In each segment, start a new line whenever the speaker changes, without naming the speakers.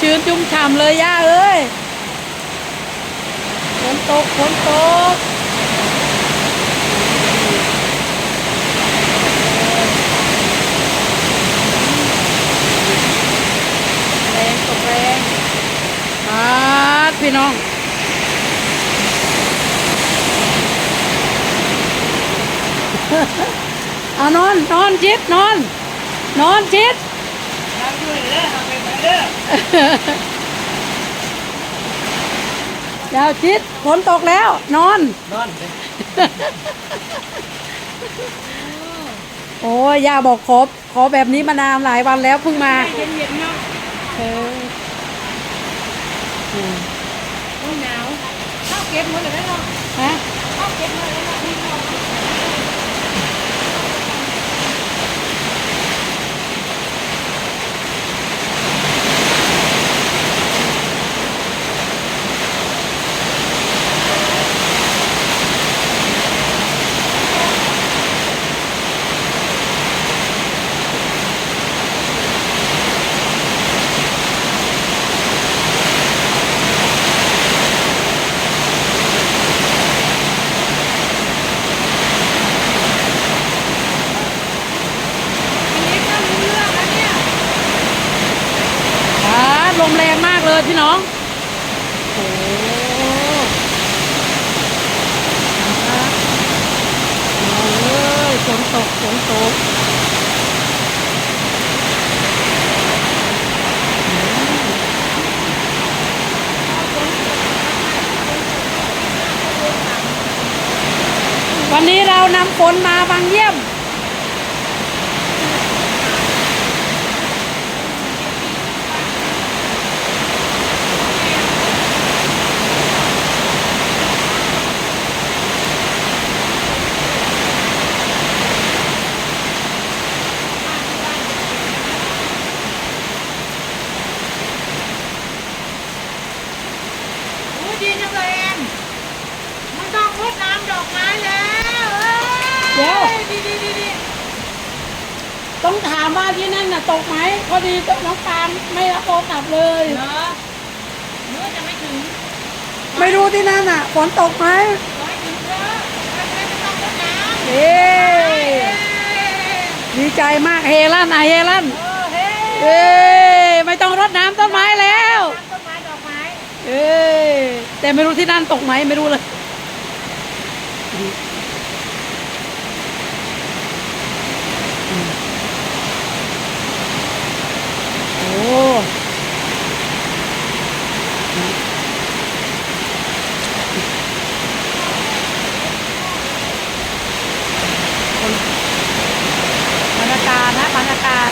ชื้นชุ่มฉ่ำเลยย่าเอ้ยฝนตกฝนตกแรงตกแรงปาพี่น้องเอานอน นอนจิตนอน นอนจิต
ทำด้วยเด้อทำไป ยา
วจิตฝนตกแล้ว นอน
นอน
โอ้ยย่าบอกขอขอแบบนี้มานานหลายวันแล้วเพิ่งมา
เย็นเย็นๆเนาะ
เอออืม
โอ้ยหนาวข้าวเก็บหมดเลยเนาะ
ฮะ
ข้าวเก็บหมดเลยเนาะพี่น้อง อันนี้ก็รู้เรื่องแล้วเนี่ย
อ่าล มแรงมากเลยพี่น้องโอ้อ่าเอาเลยฝนตกฝนตกวันนี้เรานำฝนมาบางเยี่ยม
โอ้ยดีจังเลยแอนมันต้องรดน้ำดอกไม้แล้ว
เดี๋ยว
อ้ดีดีดีดี
ต้องถามว่าที่นั่นน่ะตกไหมพอดีน้องปาล์มไม่รับโทรศัพท์เลย
เหรอเมื่อจะไม่ถึง
ไม่รู้ที่นั่นน่ะฝนตกไหม
ร้อยถึงเถอะไม่ไม่ต้องรดน้ำ
เย้ดีใจมากเฮลั่นอะเฮลั่น
เออเฮ้
เอ้ไม่ต้องรดน้ำต้นไม้แล้ว
ต้นไม้ดอกไม้
เอ้แต่ไม่รู้ที่นั่นตกไหมไม่รู้เลย โอ้บรรยากาศนะบรรยากาศ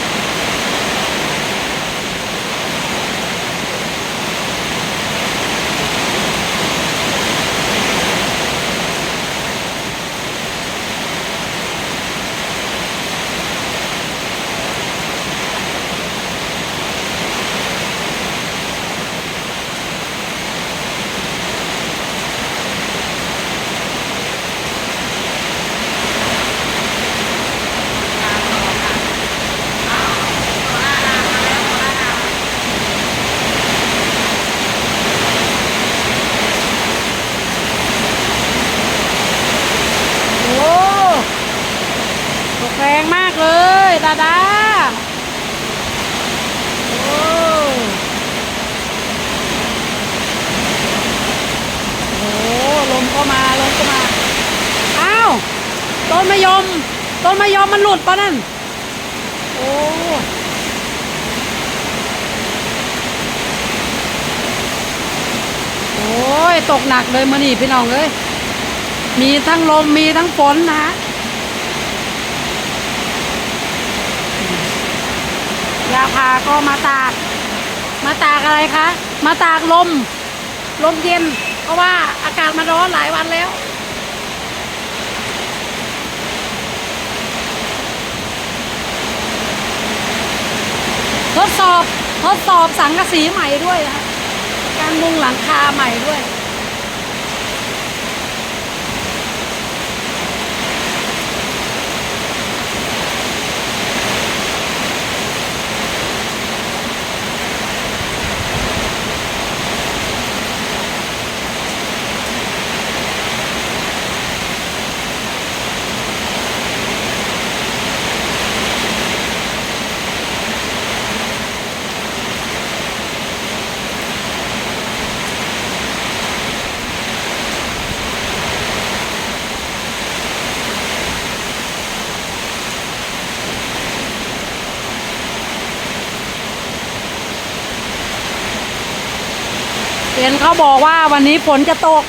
โอ้ตกแรงมากเลย ดาดาโอ้โหลมก็มาลมก็มาอ้าวต้นมะยมต้นมะยมมันหลุดปะนั่นโอ้โอ้ยตกหนักเลยมานี่พี่น้องเอ้ยมีทั้งลมมีทั้งฝนนะฮะ ยาพาก็มาตาก มาตากอะไรคะ มาตากลม ลมเย็น เพราะว่าอากาศมันร้อนหลายวันแล้ว ทดสอบทดสอบสังกะสีใหม่ด้วยนะคะการมุงหลังคาใหม่ด้วย ห็นเขาบอกว่าวันนี้ฝนจะตก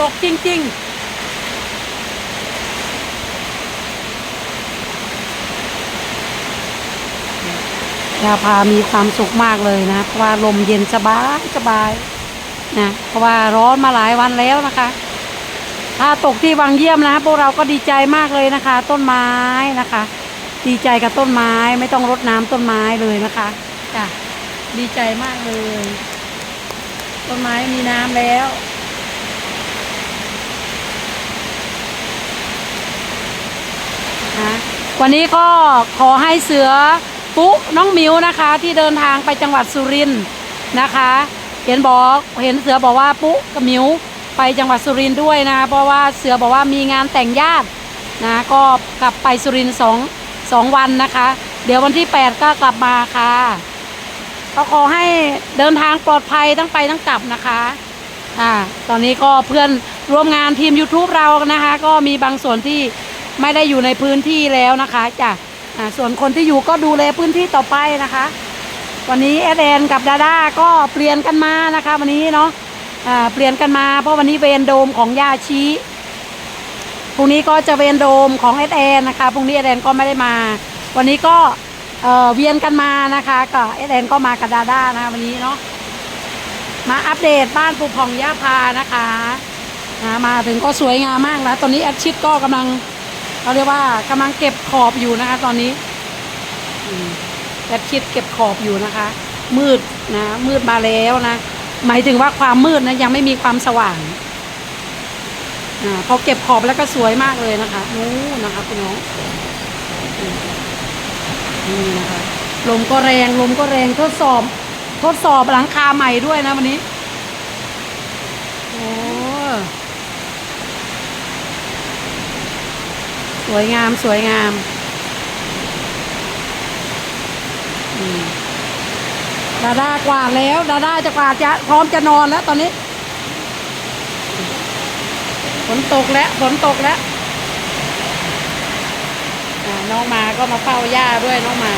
ตกจริงๆยาพามีความสุขมากเลยนะ เพราะว่าลมเย็นสบายสบายนะเพราะว่าร้อนมาหลายวันแล้วนะคะ ถ้าตกที่วังเยี่ยมนะพวกเราก็ดีใจมากเลยนะคะ ต้นไม้นะคะ ดีใจกับต้นไม้ไม่ต้องรดน้ำต้นไม้เลยนะคะจ้ะดีใจมากเลย ต้นไม้มีน้ำแล้วนะวันนี้ก็ขอให้เสือปุ๊น้องมิวนะคะ ที่เดินทางไปจังหวัดสุรินทร์นะคะ เห็นบอกเห็นเสือบอกว่าปุ๊กับมิวไปจังหวัดสุรินทร์ด้วยนะ เพราะว่าเสือบอกว่ามีงานแต่งญาตินะก็กลับไปสุรินทร์สองสองวันนะคะ เดี๋ยววันที่ 8 ก็กลับมาค่ะ ก็ขอให้เดินทางปลอดภัยทั้งไปทั้งกลับนะคะอ่าตอนนี้ก็เพื่อนร่วมงานทีม YouTube เรานะคะ ก็มีบางส่วนที่ไม่ได้อยู่ในพื้นที่แล้วนะคะจ้ะอ่าส่วนคนที่อยู่ก็ดูแลพื้นที่ต่อไปนะคะ วันนี้แอดแอนกับดาด้าก็เปลี่ยนกันมานะคะ วันนี้เนาะอ่าเปลี่ยนกันมาเพราะวันนี้เวนโดมของยาชีพรุ่งนี้ก็จะเวนโดมของแอดแอนนะคะพรุ่งนี้แอดแอนก็ไม่ได้มา วันนี้ก็ เอ่อเวียนกันมานะคะก็แอดแอนก็มากับดาด้านะคะวันนี้เนาะมาอัปเดตบ้านปูพองย่าพานะคะอ่ามาถึงก็สวยงามมากแล้วตอนนี้แอดชิดก็กำลังเขาเรียกว่ากำลังเก็บขอบอยู่นะคะ ตอนนี้แอดคิดเก็บขอบอยู่นะคะ มืดนะมืดมาแล้วนะหมายถึงว่าความมืดนะยังไม่มีความสว่างอ่าพอเก็บขอบแล้วก็สวยมากเลยนะคะนู้นนะคะคุณน้อง นี่นะคะลมก็แรงลมก็แรงทดสอบ ทดสอบหลังคาใหม่ด้วยนะวันนี้โอ้สวยงามสวยงามดาด้ากวาดแล้วดาด้าจะกวาดจะพร้อมจะนอนแล้วตอนนี้ฝนตกแล้วฝนตกแล้ว น้องมาก็มาเฝ้าย่าด้วยน้องมา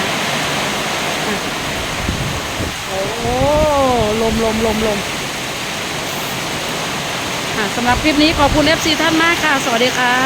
โอ้ลมลมลมลมสำหรับคลิปนี้ขอบคุณ FC ท่านมากค่ะ สวัสดีค่ะ